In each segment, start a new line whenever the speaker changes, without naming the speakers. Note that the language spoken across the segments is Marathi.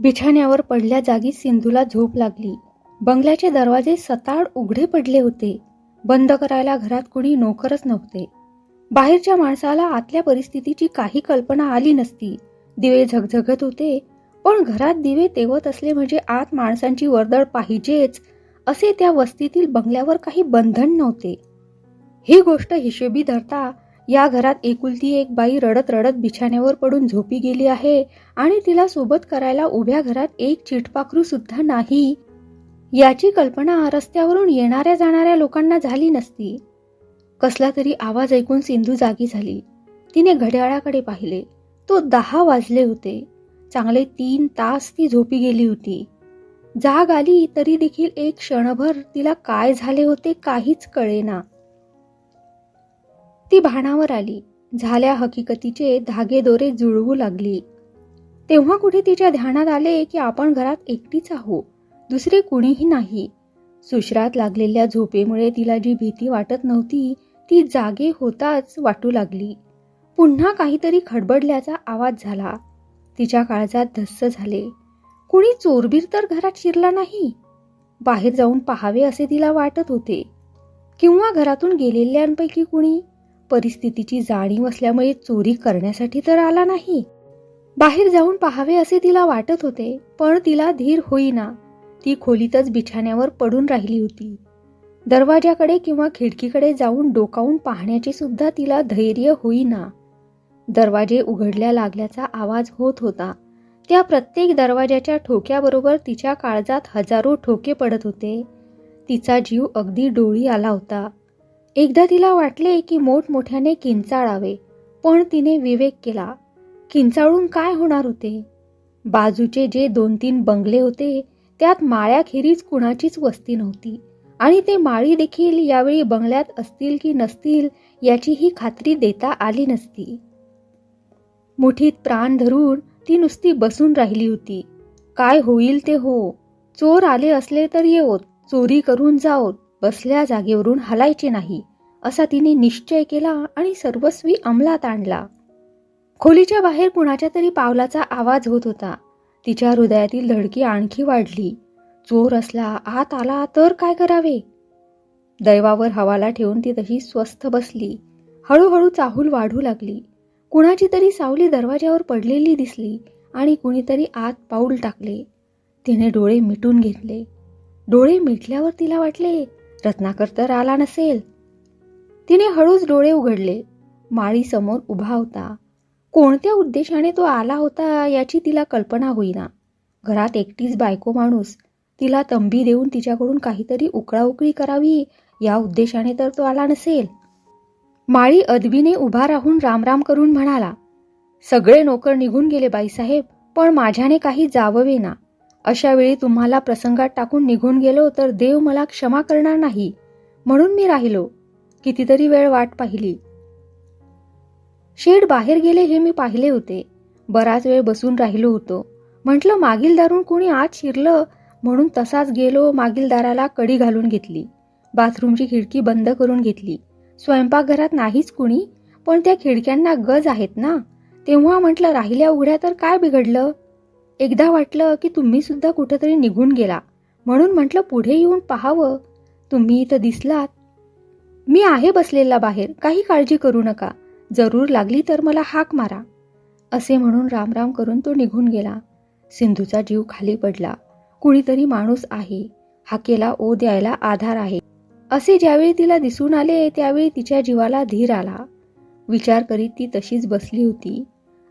बिछाण्यावर पडल्या जागी सिंधूला झोप लागली. बंगल्याचे दरवाजे सताड उघडे पडले होते. बंद करायला घरात कुणी नोकरच नव्हते. बाहेरच्या माणसाला आतल्या परिस्थितीची काही कल्पना आली नसती. दिवे झगझगत होते पण घरात दिवे तेवत असले म्हणजे आत माणसांची वर्दळ पाहिजेच असे त्या वस्तीतील बंगल्यावर काही बंधन नव्हते. ही गोष्ट हिशोबी धरता या घरात एकुलती एक बाई रडत रडत बिछाण्यावर पडून झोपी गेली आहे आणि तिला सोबत करायला उभ्या घरात एक चिटपाखरू सुद्धा नाही. याची कल्पना रस्त्यावरून येणाऱ्या जाणाऱ्या लोकांना झाली नसती. कसला तरी आवाज ऐकून सिंधू जागी झाली. तिने घड्याळाकडे पाहिले. तो दहा वाजले होते. चांगले तीन तास ती झोपी गेली होती. जाग आली तरी देखील एक क्षणभर तिला काय झाले होते काहीच कळेना. ती भानावर आली. झाल्या हकीकतीचे धागे दोरे जुळवू लागली. तेव्हा कुठे तिच्या ध्यानात आले की आपण घरात एकटीच आहो दुसरे कुणीही नाही. सुश्रात लागलेल्या झोपेमुळे तिला जी भीती वाटत नव्हती ती जागे होताच वाटू लागली. पुन्हा काहीतरी खडबडल्याचा आवाज झाला. तिच्या काळजात धस्स झाले. कुणी चोरबीर तर घरात शिरला नाही? बाहेर जाऊन पाहावे असे तिला वाटत होते. किंवा घरातून गेलेल्यांपैकी कुणी? परिस्थितीची जाणीव असल्यामुळे चोरी करण्यासाठी तर आला नाही. बाहेर जाऊन पाहावे असे तिला वाटत होते पण तिला धीर होईना. ती खोलीतच बिछाण्यावर पडून राहिली होती. दरवाजाकडे किंवा खिडकीकडे जाऊन डोकावून पाहण्याची सुद्धा तिला धैर्य होईना. दरवाजे उघडल्या लागल्याचा आवाज होत होता. त्या प्रत्येक दरवाजाच्या ठोक्याबरोबर तिच्या काळजात हजारो ठोके पडत होते. तिचा जीव अगदी डोळी आला होता. एकदा तिला वाटले की मोठमोठ्याने किंचाळावे पण तिने विवेक केला किंचाळून काय होणार होते? बाजूचे जे दोन तीन बंगले होते त्यात माळ्याखेरीज कुणाचीच वस्ती नव्हती आणि ते माळी देखील यावेळी बंगल्यात असतील की नसतील याचीही खात्री देता आली नसती. मुठीत प्राण धरून ती नुसती बसून राहिली होती. काय होईल ते हो. चोर आले असले तर येवोत चोरी करून जाओत. बसल्या जागेवरून हलायचे नाही असा तिने निश्चय केला आणि सर्वस्वी अंमलात आणला. खोलीच्या बाहेर कुणाच्या तरी पावलाचा आवाज होत होता. तिच्या हृदयातील धडकी आणखी वाढली. चोर असला आत आला तर काय करावे? दैवावर हवाला ठेवून ती तशी स्वस्थ बसली. हळूहळू चाहूल वाढू लागली. कुणाची तरी सावली दरवाज्यावर पडलेली दिसली आणि कुणीतरी आत पाऊल टाकले. तिने डोळे मिटून घेतले. डोळे मिटल्यावर तिला वाटले रत्नाकर तर आला नसेल. तिने हळूच डोळे उघडले. माळी समोर उभा होता. कोणत्या उद्देशाने तो आला होता याची तिला कल्पना होईना. घरात एकटीच बायको माणूस. तिला तंबी देऊन तिच्याकडून काहीतरी उकळाउकळी करावी या उद्देशाने तर तो आला नसेल. माळी अदबीने उभा राहून रामराम करून म्हणाला सगळे नोकर निघून गेले बाईसाहेब पण माझ्याने काही जाववे ना अशा वेळी तुम्हाला प्रसंगात टाकून निघून गेलो तर देव मला क्षमा करणार नाही. म्हणून मी राहिलो. कितीतरी वेळ वाट पाहिली. शेड बाहेर गेले हे मी पाहिले होते. बराच वेळ बसून राहिलो होतो. म्हटलं मागील दारून कोणी आत शिरलं? म्हणून तसाच गेलो मागील दाराला कडी घालून घेतली. बाथरूमची खिडकी बंद करून घेतली. स्वयंपाकघरात नाहीच कुणी पण त्या खिडक्यांना गज आहेत ना? तेव्हा म्हटलं राहिल्या उघड्या तर काय बिघडलं? एकदा वाटलं की तुम्ही सुद्धा कुठेतरी निघून गेला. म्हणून म्हटलं पुढे येऊन पाहावं. तुम्ही इथं दिसलात. मी आहे बसलेला बाहेर. काही काळजी करू नका. जरूर लागली तर मला हाक मारा. असे म्हणून रामराम करून तो निघून गेला. सिंधूचा जीव खाली पडला. कुणीतरी माणूस आहे. हाकेला ओ द्यायला आधार आहे. असे ज्यावेळी तिला दिसून आले त्यावेळी तिच्या जीवाला धीर आला. विचार करीत ती तशीच बसली होती.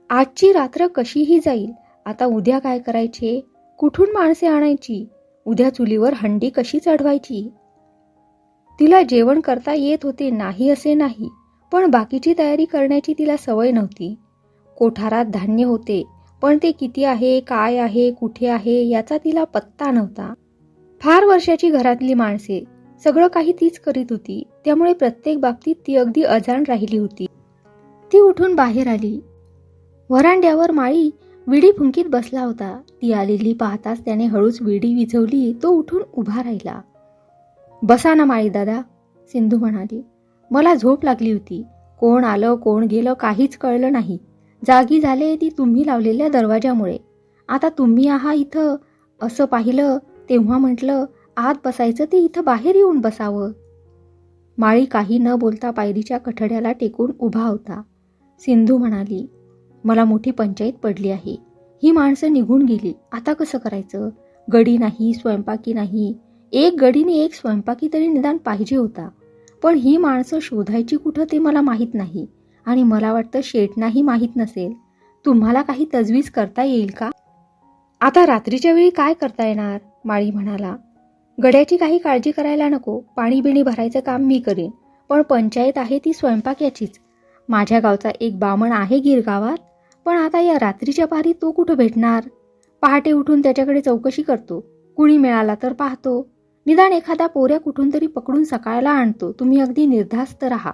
आजची रात्र कशीही जाईल. आता उद्या काय करायचे? कुठून माणसे आणायची? उद्या चुलीवर हंडी कशी चढवायची? तिला जेवण करता येत होते नाही असे नाही पण बाकीची तयारी करण्याची तिला सवय नव्हती. कोठारात धान्य होते पण ते किती आहे काय आहे कुठे आहे याचा तिला पत्ता नव्हता. फार वर्षाची घरातली माणसे सगळं काही तीच करीत होती त्यामुळे प्रत्येक बाबतीत ती अगदी अजाण राहिली होती. ती उठून बाहेर आली. वरांड्यावर माळी विडी फुंकीत बसला होता. ती आलेली पाहताच त्याने हळूच विडी विझवली. तो उठून उभा राहिला. बसा ना माळी दादा सिंधू म्हणाली. मला झोप लागली होती. कोण आलं कोण गेलं काहीच कळलं नाही. जागी झाले ती तुम्ही लावलेल्या दरवाजामुळे आता तुम्ही आहा इथं. असं पाहिलं तेव्हा म्हटलं आत बसायचं ते इथं बाहेर येऊन बसावं. माळी काही न बोलता पायरीच्या कठड्याला टेकून उभा होता. सिंधू म्हणाली मला मोठी पंचायत पडली आहे. ही माणसं निघून गेली. आता कसं करायचं? गडी नाही स्वयंपाकी नाही. एक गडीने एक स्वयंपाकी तरी निदान पाहिजे होता. पण ही माणसं शोधायची कुठं ते मला माहीत नाही. आणि मला वाटतं शेटनाही माहीत नसेल. तुम्हाला काही तजवीज करता येईल का? आता रात्रीच्या वेळी काय करता येणार? माळी म्हणाला. गड्याची काही काळजी करायला नको. पाणी बिणी भरायचं काम मी करेन. पण पंचायत आहे ती स्वयंपाक्याचीच. माझ्या गावचा एक बामण आहे गिरगावात. पण आता या रात्रीच्या पारी तो कुठं भेटणार? पहाटे उठून त्याच्याकडे चौकशी करतो. कुणी मिळाला तर पाहतो. निदान एखादा पोऱ्या कुठून तरी पकडून सकाळला आणतो. तुम्ही अगदी निर्धास्त राहा.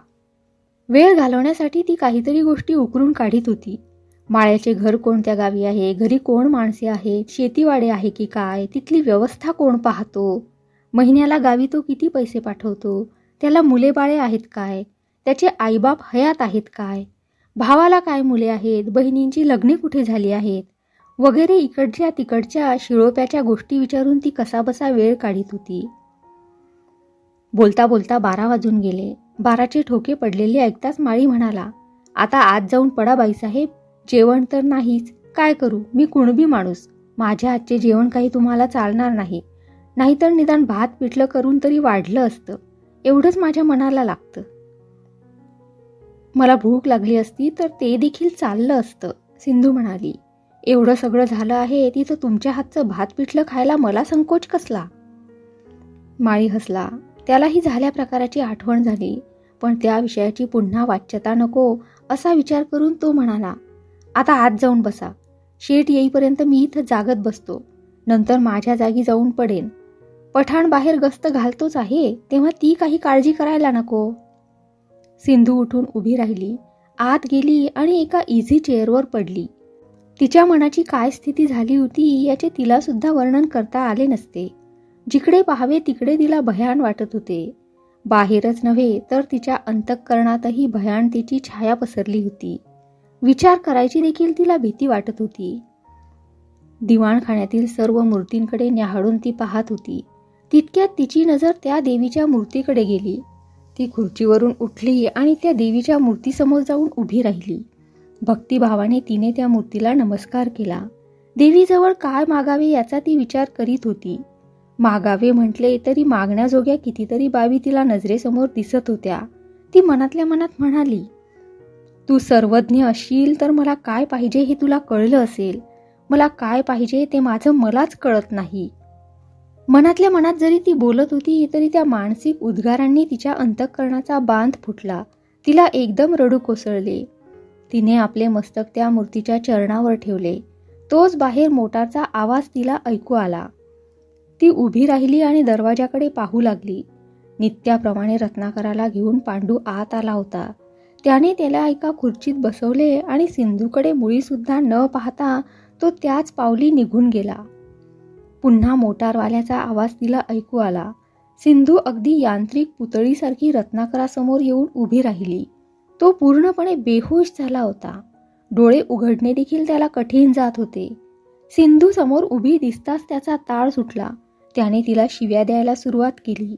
वेळ घालवण्यासाठी ती काहीतरी गोष्टी उकरून काढीत होती. माळ्याचे घर कोणत्या गावी आहे? घरी कोण माणसे आहेत शेतीवाडे आहे की काय? तिथली व्यवस्था कोण पाहतो? महिन्याला गावी तो किती पैसे पाठवतो? त्याला मुले बाळे आहेत काय? त्याचे आईबाप हयात आहेत काय? भावाला काय मुले आहेत? बहिणींची लग्ने कुठे झाली आहेत? वगैरे इकडच्या तिकडच्या शिळोप्याच्या गोष्टी विचारून ती कसाबसा वेळ काढीत होती. बोलता बोलता बारा वाजून गेले. बाराचे ठोके पडलेले ऐकताच माळी म्हणाला आता आज जाऊन पडा बाईसाहेब. जेवण तर नाहीच. काय करू? मी कुणबी माणूस. माझ्या आजचे जेवण काही तुम्हाला चालणार नाही. नाहीतर निदान भात पिठलं करून तरी वाढलं असतं. एवढंच माझ्या मनाला लागतं. मला भूक लागली असती तर ते देखील चाललं असतं सिंधू म्हणाली. एवढं सगळं झालं आहे तिथं तुमच्या हातचं भात पिठलं खायला मला संकोच कसला? माळी हसला. त्यालाही झाल्या प्रकाराची आठवण झाली पण त्या विषयाची पुन्हा वाच्यता नको असा विचार करून तो म्हणाला आता आत जाऊन बसा. शेट येईपर्यंत मी इथं जागत बसतो. नंतर माझ्या जागी जाऊन पडेन. पठाण बाहेर गस्त घालतोच आहे तेव्हा ती काही काळजी करायला नको. सिंधू उठून उभी राहिली आत गेली आणि एका इझी चेअरवर पडली. तिच्या मनाची काय स्थिती झाली होती याचे तिला सुद्धा वर्णन करता आले नसते. जिकडे पाहावे तिकडे तिला भयान वाटत होते. बाहेरच नव्हे तर तिच्या अंतःकरणातही भयानतेची छाया पसरली होती. विचार करायची देखील तिला भीती वाटत होती. दिवाणखाण्यातील सर्व मूर्तींकडे न्याहाळून ती पाहत होती. तितक्यात तिची नजर त्या देवीच्या मूर्तीकडे गेली. ती खुर्चीवरून उठली आणि त्या देवीच्या मूर्तीसमोर जाऊन उभी राहिली. भक्तिभावाने तिने त्या मूर्तीला नमस्कार केला. देवीजवळ काय मागावे याचा ती विचार करीत होती. मागावे म्हटले तरी मागण्याजोग्या कितीतरी बाबी तिला नजरेसमोर दिसत होत्या. ती मनातल्या मनात म्हणाली तू सर्वज्ञ असशील तर मला काय पाहिजे हे तुला कळलं असेल. मला काय पाहिजे ते माझं मलाच कळत नाही. मनातल्या मनात जरी ती बोलत होती तरी त्या मानसिक उद्गारांनी तिच्या अंतःकरणाचा बांध फुटला. तिला एकदम रडू कोसळले. तिने आपले मस्तक त्या मूर्तीच्या चरणावर ठेवले. तोच बाहेर मोटारचा आवाज तिला ऐकू आला. ती उभी राहिली आणि दरवाजाकडे पाहू लागली. नित्याप्रमाणे रत्नाकराला घेऊन पांडू आत आला होता. त्याने त्याला एका खुर्चीत बसवले आणि सिंधूकडे मुळीसुद्धा न पाहता तो त्याच पावली निघून गेला. पुन्हा मोटारवाल्याचा आवाज तिला ऐकू आला. सिंधू अगदी यांत्रिक पुतळीसारखी रत्नाकरासमोर येऊन उभी राहिली. तो पूर्णपणे बेहोश झाला होता. डोळे उघडणे देखील त्याला कठीण जात होते. सिंधू समोर उभी दिसताच त्याचा ताळ सुटला. त्याने तिला शिव्या द्यायला सुरुवात केली.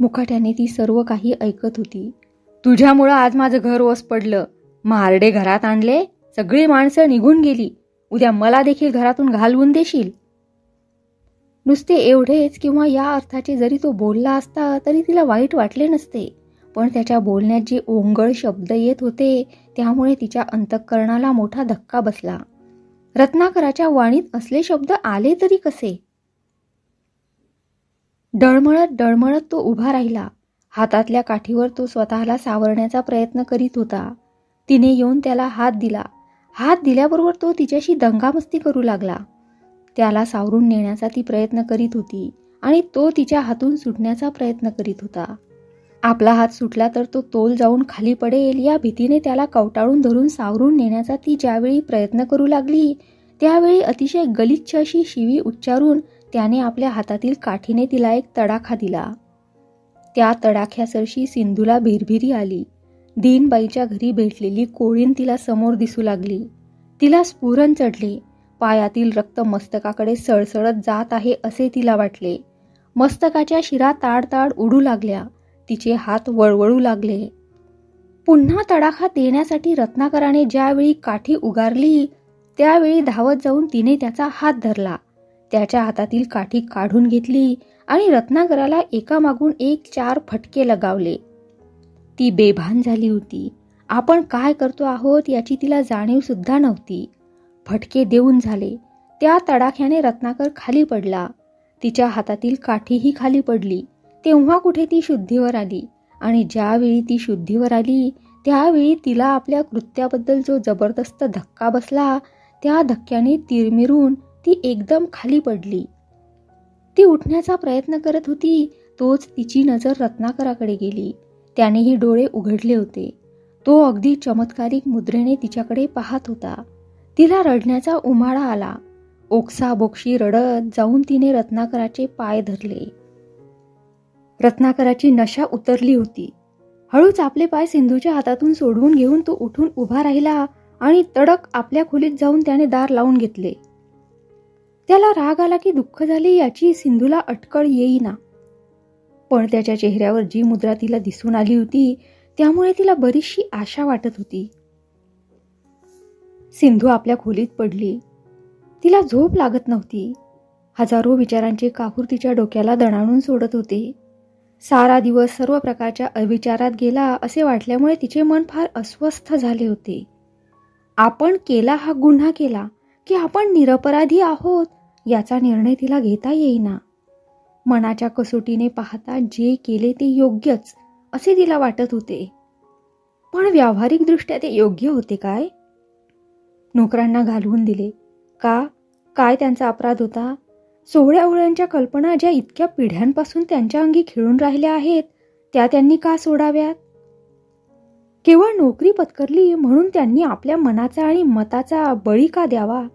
मुखाट्याने ती सर्व काही ऐकत होती. तुझ्यामुळं आज माझं घर ओस पडलं. मारडे घरात आणले. सगळी माणसं निघून गेली. उद्या मला देखील घरातून घालवून देशील. नुसते एवढेच किंवा या अर्थाचे जरी तो बोलला असता तरी तिला वाईट वाटले नसते. पण त्याच्या बोलण्यात जे ओंगळ शब्द येत होते त्यामुळे तिच्या अंतःकरणाला मोठा धक्का बसला. रत्नाकराच्या वाणीत असले शब्द आले तरी कसे? डळमळत डळमळत तो उभा राहिला. हातातल्या काठीवर तो स्वतःला सावरण्याचा प्रयत्न करीत होता. तिने येऊन त्याला हात दिला. हात दिल्याबरोबर तो तिच्याशी दंगामस्ती करू लागला. त्याला सावरून नेण्याचा ती प्रयत्न करीत होती आणि तो तिच्या हातून सुटण्याचा प्रयत्न करीत होता. आपला हात सुटला तर तो तोल जाऊन खाली पडेल या भीतीने त्याला कवटाळून धरून सावरून नेण्याचा ती ज्यावेळी प्रयत्न करू लागली त्यावेळी अतिशय गलिच्छ अशी शिवी उच्चारून त्याने आपल्या हातातील काठीने तिला एक तडाखा दिला. त्या तडाख्यासरशी सिंधूला भिरभिरी आली. दीनबाईच्या घरी भेटलेली कोळीन तिला समोर दिसू लागली. तिला स्फुरण चढले. पायातील रक्त मस्तकाकडे सळसळत जात आहे असे तिला वाटले. मस्तकाच्या शिरा ताडताड उडू लागल्या. तिचे हात वळवळू लागले. पुन्हा तडाखा देण्यासाठी रत्नाकराने ज्यावेळी काठी उगारली त्यावेळी धावत जाऊन तिने त्याचा हात धरला. त्याच्या हातातील काठी काढून घेतली आणि रत्नाकराला एकामागून एक चार फटके लगावले. ती बेभान झाली होती. आपण काय करतो आहोत याची तिला जाणीव सुद्धा नव्हती. फटके देऊन झाले. त्या तडाख्याने रत्नाकर खाली पडला. तिच्या हातातील काठीही खाली पडली. तेव्हा कुठे ती शुद्धीवर आली? आणि ज्यावेळी ती शुद्धीवर आली त्यावेळी तिला आपल्या कृत्याबद्दल जो जबरदस्त धक्का बसला त्या धक्क्याने तिरमिरून ती एकदम खाली पडली. ती उठण्याचा प्रयत्न करत होती तोच तिची नजर रत्नाकराकडे गेली. त्यानेही डोळे उघडले होते. तो अगदी चमत्कारिक मुद्रेने तिच्याकडे पाहत होता. तिला रडण्याचा उमाळा आला. ओक्सा बोक्षी रडत जाऊन तिने रत्नाकराचे पाय धरले. रत्नाकराची नशा उतरली होती. हळूच आपले पाय सिंधूच्या हातातून सोडवून घेऊन तो उठून उभा राहिला आणि तडक आपल्या खोलीत जाऊन त्याने दार लावून घेतले. त्याला राग आला की दुःख झाले याची सिंधूला अटकळ येईना. पण त्याच्या चेहऱ्यावर जी मुद्रा तिला दिसून आली होती त्यामुळे तिला बरीचशी आशा वाटत होती. सिंधू आपल्या खोलीत पडली. तिला झोप लागत नव्हती. हजारो विचारांचे कापूर तिच्या डोक्याला दणाणून सोडत होते. सारा दिवस सर्व प्रकारच्या अविचारात गेला असे वाटल्यामुळे तिचे मन फार अस्वस्थ झाले होते. आपण केला हा गुन्हा केला की आपण निरपराधी आहोत याचा निर्णय तिला घेता येईना. मनाच्या कसोटीने पाहता जे केले ते योग्यच असे तिला वाटत होते. पण व्यावहारिकदृष्ट्या ते योग्य होते काय? नोकरांना घालवून दिले. का? काय त्यांचा अपराध होता? सोहळ्या ओळ्यांच्या कल्पना ज्या इतक्या पिढ्यांपासून त्यांच्या अंगी खिळून राहिल्या आहेत त्या त्यांनी का सोडाव्यात? केवळ नोकरी पत्करली म्हणून त्यांनी आपल्या मनाचा आणि मताचा बळी का द्यावा?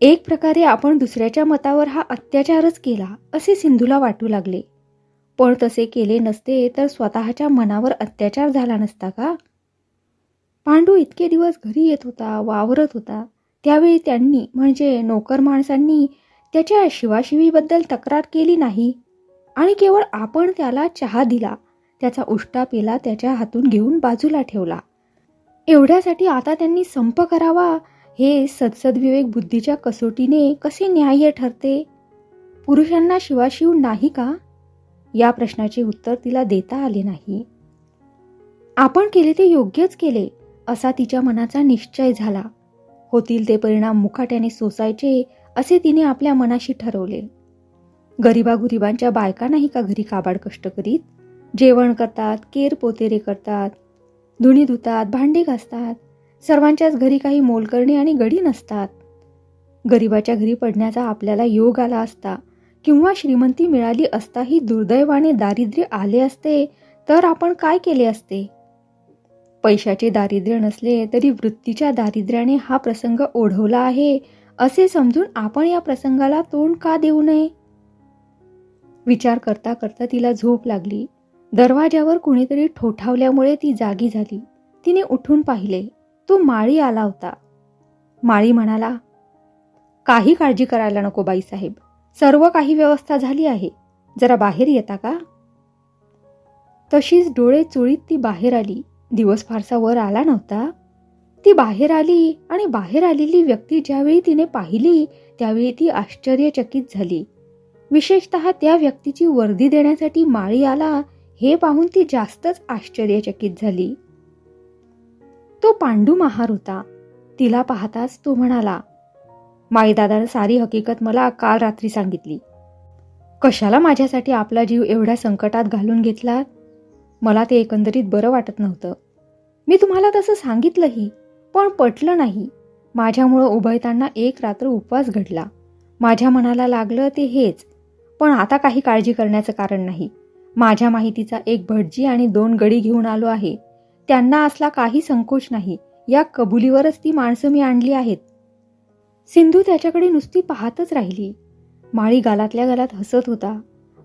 एक प्रकारे आपण दुसऱ्याच्या मतावर हा अत्याचारच केला असे सिंधूला वाटू लागले. पण तसे केले नसते तर स्वतःच्या मनावर अत्याचार झाला नसता का? पांडू इतके दिवस घरी येत होता वावरत होता. त्यावेळी त्यांनी म्हणजे नोकर माणसांनी त्याच्या शिवाशिवीबद्दल तक्रार केली नाही. आणि केवळ आपण त्याला चहा दिला. त्याचा उष्टा पेला त्याच्या हातून घेऊन बाजूला ठेवला. एवढ्यासाठी आता त्यांनी संप करावा? हे सदसद्विवेक बुद्धीच्या कसोटीने कसे न्याय्य ठरते? पुरुषांना शिवाशिव नाही का? या प्रश्नाचे उत्तर तिला देता आले नाही. आपण केले ते योग्यच केले. असा तिच्या मनाचा निश्चय झाला. होतील ते परिणाम मुखाट्याने सोसायचे असे तिने आपल्या मनाशी ठरवले. गरिबागुरिबांच्या बायका नाही का घरी काबाड कष्ट करीत? जेवण करतात केर पोतेरे करतात धुणी धुतात भांडी घासतात सर्वांच्याच घरी काही मोलकरणी आणि गडी नसतात. गरिबाच्या घरी पडण्याचा आपल्याला योग आला असता किंवा श्रीमंती मिळाली असताही दुर्दैवाने दारिद्र्य आले असते तर आपण काय केले असते? पैशाचे दारिद्र्य नसले तरी वृत्तीच्या दारिद्र्याने हा प्रसंग ओढवला आहे. असे समजून आपण या प्रसंगाला तोंड का देऊ नये? विचार करता करता तिला झोप लागली. दरवाजावर कुणीतरी ठोठावल्यामुळे ती जागी झाली. तिने उठून पाहिले. तो माळी आला होता. माळी म्हणाला काही काळजी करायला नको बाईसाहेब. सर्व काही व्यवस्था झाली आहे. जरा बाहेर येता का? तशीच डोळे चुळीत ती बाहेर आली. दिवस फारसा वर आला नव्हता. ती बाहेर आली आणि बाहेर आलेली व्यक्ती ज्यावेळी तिने पाहिली त्यावेळी ती आश्चर्यचकित झाली. विशेषत त्या व्यक्तीची वर्दी देण्यासाठी माळी आला हे पाहून ती जास्तच आश्चर्यचकित झाली. तो पांडू महार होता. तिला पाहताच तो म्हणाला माईदादानं सारी हकीकत मला काल रात्री सांगितली. कशाला माझ्यासाठी आपला जीव एवढ्या संकटात घालून घेतला मला ते एकंदरीत बरं वाटत नव्हतं. मी तुम्हाला तसं सांगितलंही पण पटलं नाही. माझ्यामुळं उभयताना एक रात्र उपवास घडला. माझ्या मनाला लागलं ते हेच पण आता काही काळजी करण्याचं कारण नाही. माझ्या माहितीचा एक भटजी आणि दोन गडी घेऊन आलो आहे. त्यांना असला काही संकोच नाही. या कबुलीवरच ती माणसं मी आणली आहेत. सिंधू त्याच्याकडे नुसती पाहतच राहिली. माळी गालातल्या गालात हसत होता.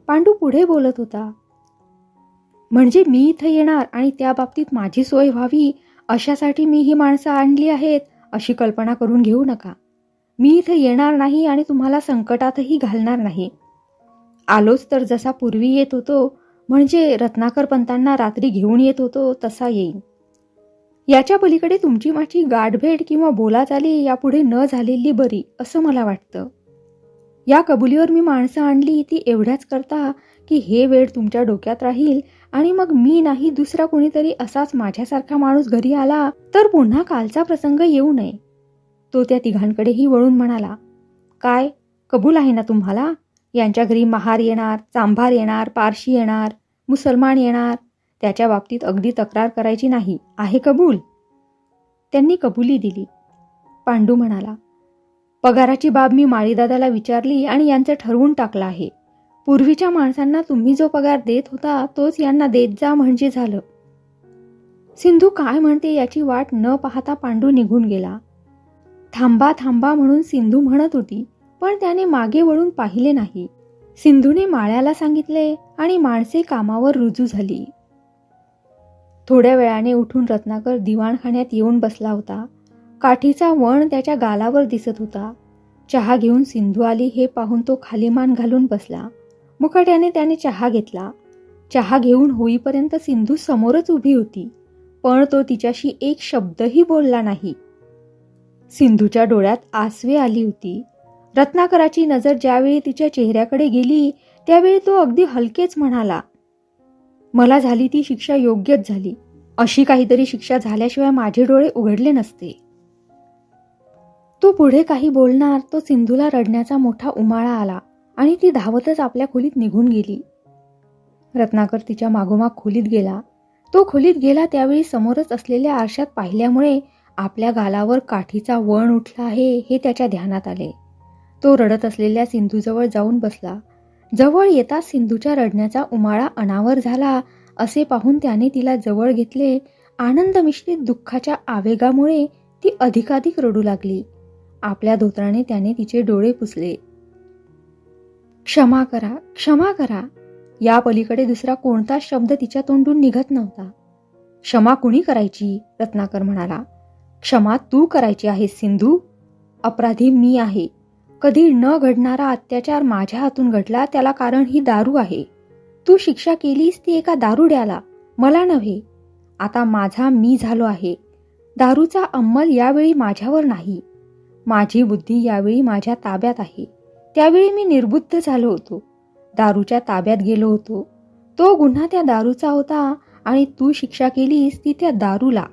पांडू पुढे बोलत होता. म्हणजे मी इथं येणार आणि त्या बाबतीत माझी सोय व्हावी अशासाठी मी ही माणसं आणली आहेत अशी कल्पना करून घेऊ नका. मी इथं येणार नाही आणि तुम्हाला संकटातही घालणार नाही. आलोच तर जसा पूर्वी येत होतो म्हणजे रत्नाकर पंतांना रात्री घेऊन येत होतो तसा येईन. याच्या पलीकडे तुमची माझी गाठभेट किंवा बोलाचाली यापुढे न झालेली बरी असं मला वाटतं. या कबुलीवर मी माणसं आणली ती एवढ्याच करता की हे वेळ तुमच्या डोक्यात राहील आणि मग मी नाही दुसरा कोणीतरी असाच माझ्यासारखा माणूस घरी आला तर पुन्हा कालचा प्रसंग येऊ नये. तो त्या तिघांकडेही वळून म्हणाला काय? कबूल आहे ना तुम्हाला? यांच्या घरी महार येणार चांभार येणार पारशी येणार मुसलमान येणार त्याच्या बाबतीत अगदी तक्रार करायची नाही. आहे कबूल? त्यांनी कबुली दिली. पांडू म्हणाला पगाराची बाब मी माळीदादाला विचारली आणि यांचं ठरवून टाकलं आहे. पूर्वीच्या माणसांना तुम्ही जो पगार देत होता तोच यांना देत जा म्हणजे झालं. सिंधू काय म्हणते याची वाट न पाहता पांडू निघून गेला. थांबा थांबा म्हणून सिंधू म्हणत होती पण त्याने मागे वळून पाहिले नाही. सिंधूने माळ्याला सांगितले आणि माणसे कामावर रुजू झाली. थोड्या वेळाने उठून रत्नाकर दिवाणखान्यात येऊन बसला होता. काठीचा वण त्याच्या गालावर दिसत होता. चहा घेऊन सिंधू आली हे पाहून तो खाली मान घालून बसला. मुकाट्याने त्याने चहा घेतला. चहा घेऊन होईपर्यंत सिंधू समोरच उभी होती पण तो तिच्याशी एक शब्दही बोलला नाही. सिंधूच्या डोळ्यात आसवे आली होती. रत्नाकराची नजर ज्यावेळी तिच्या चेहऱ्याकडे गेली त्यावेळी तो अगदी हलकेच म्हणाला मला झाली ती शिक्षा योग्यच झाली. अशी काहीतरी शिक्षा झाल्याशिवाय माझे डोळे उघडले नसते. तो पुढे काही बोलणार तो सिंधूला रडण्याचा मोठा उमाळा आला. आणि ती धावतच आपल्या खोलीत निघून गेली. रत्नाकर तिच्या मागोमाग खोलीत गेला. तो खोलीत गेला त्यावेळी समोरच असलेल्या आरशात पाहिल्यामुळे आपल्या गालावर काठीचा वण उठला आहे हे त्याच्या ध्यानात आले. तो रडत असलेल्या सिंधूजवळ जाऊन बसला. जवळ येता सिंधूच्या रडण्याचा उमाळा अनावर झाला असे पाहून त्याने तिला जवळ घेतले. आनंद मिश्रित दुःखाच्या आवेगामुळे ती अधिकाधिक रडू लागली. आपल्या धोत्राने त्याने तिचे डोळे पुसले. क्षमा करा क्षमा करा. या पलीकडे दुसरा कोणताच शब्द तिच्या तोंडून निघत नव्हता. क्षमा कुणी करायची? रत्नाकर म्हणाला. क्षमा तू करायची आहे सिंधू. अपराधी मी आहे. कधी न घडणारा अत्याचार माझ्या हातून घडला त्याला कारण ही दारू आहे. तू शिक्षा केलीस ती एका दारुड्याला. मला नव्हे. आता माझा मी झालो आहे. दारूचा अंमल यावेळी माझ्यावर नाही. माझी बुद्धी यावेळी माझ्या ताब्यात आहे. त्यावेळी मी निर्बुद्ध झालो होतो. दारूच्या ताब्यात गेलो होतो. तो गुन्हा त्या दारूचा होता आणि तू शिक्षा केलीस ती त्या दारूला.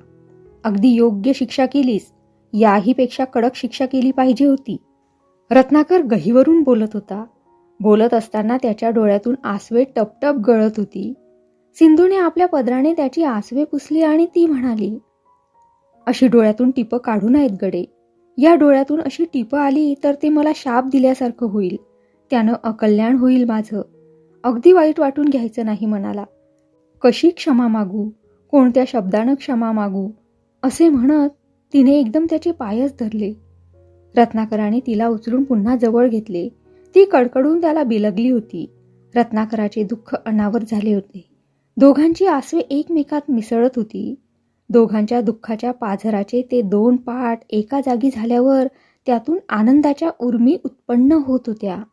अगदी योग्य शिक्षा केलीस. याहीपेक्षा कडक शिक्षा केली पाहिजे होती. रत्नाकर गहीवरून बोलत होता. बोलत असताना त्याच्या डोळ्यातून आसवे टपटप गळत होती. सिंधूने आपल्या पदराने त्याची आसवे पुसली आणि ती म्हणाली अशी डोळ्यातून टिपं काढू नयेत गडे. या डोळ्यातून अशी टिपं आली तर ते मला शाप दिल्यासारखं होईल. त्यानं अकल्याण होईल माझं. अगदी वाईट वाटून घ्यायचं नाही मनाला. कशी क्षमा मागू? कोणत्या शब्दानं क्षमा मागू? असे म्हणत तिने एकदम त्याचे पायच धरले. रत्नाकराने तिला उचलून पुन्हा जवळ घेतले. ती कडकडून त्याला बिलगली होती. रत्नाकराचे दुःख अनावर झाले होते. दोघांची आसवे एकमेकात मिसळत होती. दोघांच्या दुःखाच्या पाझराचे ते दोन पाठ एका जागी झाल्यावर त्यातून आनंदाच्या उर्मी उत्पन्न होत होत्या.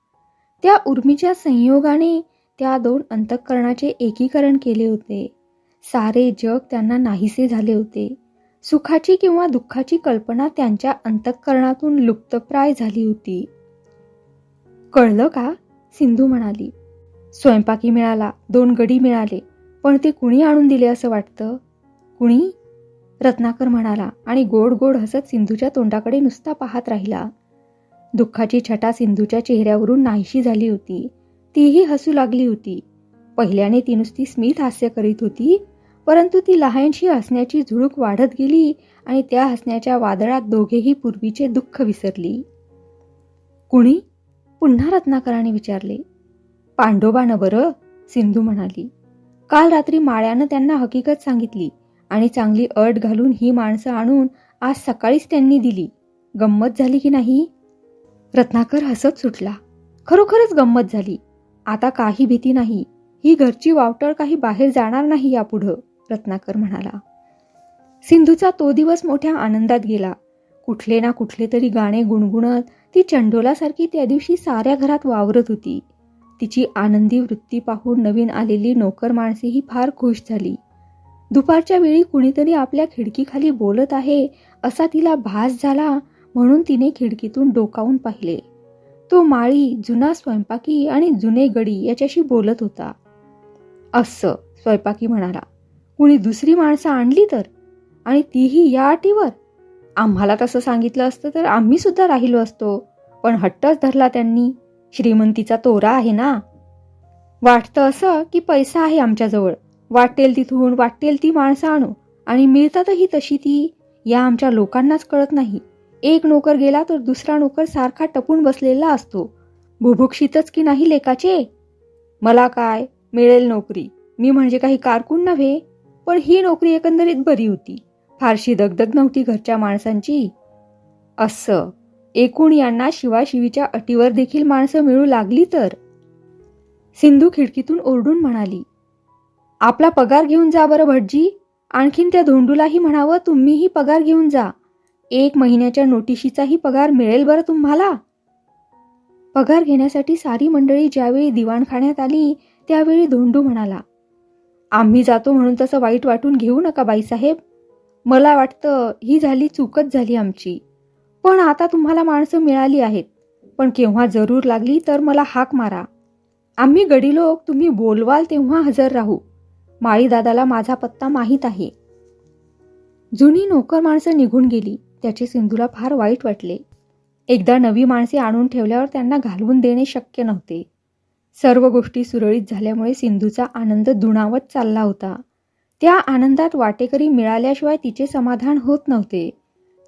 त्या उर्मीच्या संयोगाने त्या दोन अंतःकरणाचे एकीकरण केले होते. सारे जग त्यांना नाहीसे झाले होते. सुखाची किंवा दुःखाची कल्पना त्यांच्या अंतःकरणातून लुप्तप्राय झाली होती. कळलं का? सिंधू म्हणाली. स्वयंपाकी मिळाला दोन गडी मिळाले पण ते कुणी आणून दिले असं वाटतं? कुणी? रत्नाकर म्हणाला आणि गोड गोड हसत सिंधूच्या तोंडाकडे नुसता पाहत राहिला. दुःखाची छटा सिंधूच्या चेहऱ्यावरून नाहीशी झाली होती. तीही हसू लागली होती. पहिल्याने ती नुसती स्मित हास्य करीत होती परंतु ती लहानशी हसण्याची झुळूक वाढत गेली आणि त्या हसण्याच्या वादळात दोघेही पूर्वीचे दुःख विसरली. कुणी? पुन्हा रत्नाकराने विचारले. पांडोबानं बरं सिंधू म्हणाली. काल रात्री माळ्यानं त्यांना हकीकत सांगितली. आणि चांगली अट घालून ही माणसं आणून आज सकाळीच त्यांनी दिली. गंमत झाली की नाही? रत्नाकर हसत सुटला. खरोखरच गंमत झाली. आता काही भीती नाही. ही घरची वावटळ काही बाहेर जाणार नाही यापुढं रत्नाकर म्हणाला. सिंधूचा तो दिवस मोठ्या आनंदात गेला. कुठले ना कुठले तरी गाणे गुणगुणत ती चंडोलासारखी त्या दिवशी साऱ्या घरात वावरत होती. तिची आनंदी वृत्ती पाहून नवीन आलेली नोकर माणसेही फार खुश झाली. दुपारच्या वेळी कुणीतरी आपल्या खिडकीखाली बोलत आहे असा तिला भास झाला म्हणून तिने खिडकीतून डोकावून पाहिले. तो माळी जुना स्वयंपाकी आणि जुने गडी याच्याशी बोलत होता. असं स्वयंपाकी म्हणाला. कुणी दुसरी माणसं आणली तर? आणि तीही या अटीवर? आम्हाला तसं सांगितलं असतं तर आम्ही सुद्धा राहिलो असतो पण हट्टच धरला त्यांनी. श्रीमंतीचा तोरा आहे ना? वाटतं असं की पैसा आहे आमच्याजवळ. वाटेल तिथून वाटेल ती माणसं आणू. आणि मिळतातही तशी ती या आमच्या लोकांनाच कळत नाही. एक नोकर गेला तर दुसरा नोकर सारखा टपून बसलेला असतो. भुभुक्षितच की नाही लेकाचे? मला काय? मिळेल नोकरी. मी म्हणजे काही कारकून नव्हे. पण ही नोकरी एकंदरीत बरी होती. फारशी दगदग नव्हती घरच्या माणसांची. असं. एकूण यांना शिवाशिवीच्या अटीवर देखील माणसं मिळू लागली तर? सिंधू खिडकीतून ओरडून म्हणाली आपला पगार घेऊन जा बरं भटजी. आणखीन त्या धोंडूलाही म्हणावं तुम्हीही पगार घेऊन जा. एक महिन्याच्या नोटिशीचाही पगार मिळेल बरं तुम्हाला. पगार घेण्यासाठी सारी मंडळी ज्यावेळी दिवाणखाण्यात आली त्यावेळी धोंडू म्हणाला आम्ही जातो म्हणून तसं वाईट वाटून घेऊ नका बाईसाहेब. मला वाटतं ही झाली चूकच झाली आमची. पण आता तुम्हाला माणसं मिळाली आहेत. पण केव्हा जरूर लागली तर मला हाक मारा. आम्ही गडी लोक तुम्ही बोलवाल तेव्हा हजर राहू. माळीदादाला माझा पत्ता माहीत आहे. जुनी नोकर माणसं निघून गेली. त्याचे सिंधूला फार वाईट वाटले. एकदा नवी माणसे आणून ठेवल्यावर त्यांना घालवून देणे शक्य नव्हते. सर्व गोष्टी सुरळीत झाल्यामुळे सिंधूचा आनंद दुणावत चालला होता. त्या आनंदात वाटेकरी मिळाल्याशिवाय तिचे समाधान होत नव्हते.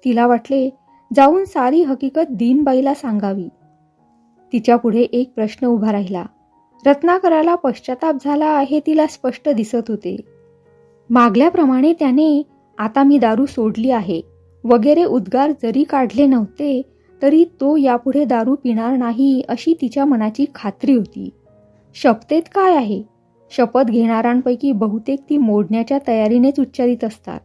तिला वाटले जाऊन सारी हकीकत दीनबाईला सांगावी. तिच्यापुढे एक प्रश्न उभा राहिला. रत्नाकराला पश्चाताप झाला हे तिला स्पष्ट दिसत होते. मागल्याप्रमाणे त्याने आता मी दारू सोडली आहे. वगैरे उद्गार जरी काढले नव्हते तरी तो यापुढे दारू पिणार नाही अशी तिच्या मनाची खात्री होती. शपथेत काय आहे? शपथ घेणाऱ्यांपैकी बहुतेक ती मोडण्याच्या तयारीनेच उच्चारित असतात.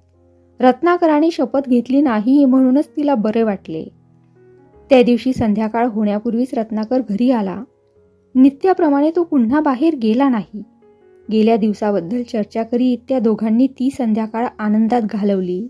रत्नाकराने शपथ घेतली नाही म्हणूनच तिला बरे वाटले. त्या दिवशी संध्याकाळ होण्यापूर्वीच रत्नाकर घरी आला. नित्याप्रमाणे तो पुन्हा बाहेर गेला नाही. गेल्या दिवसाबद्दल चर्चा करीत त्या दोघांनी ती संध्याकाळ आनंदात घालवली.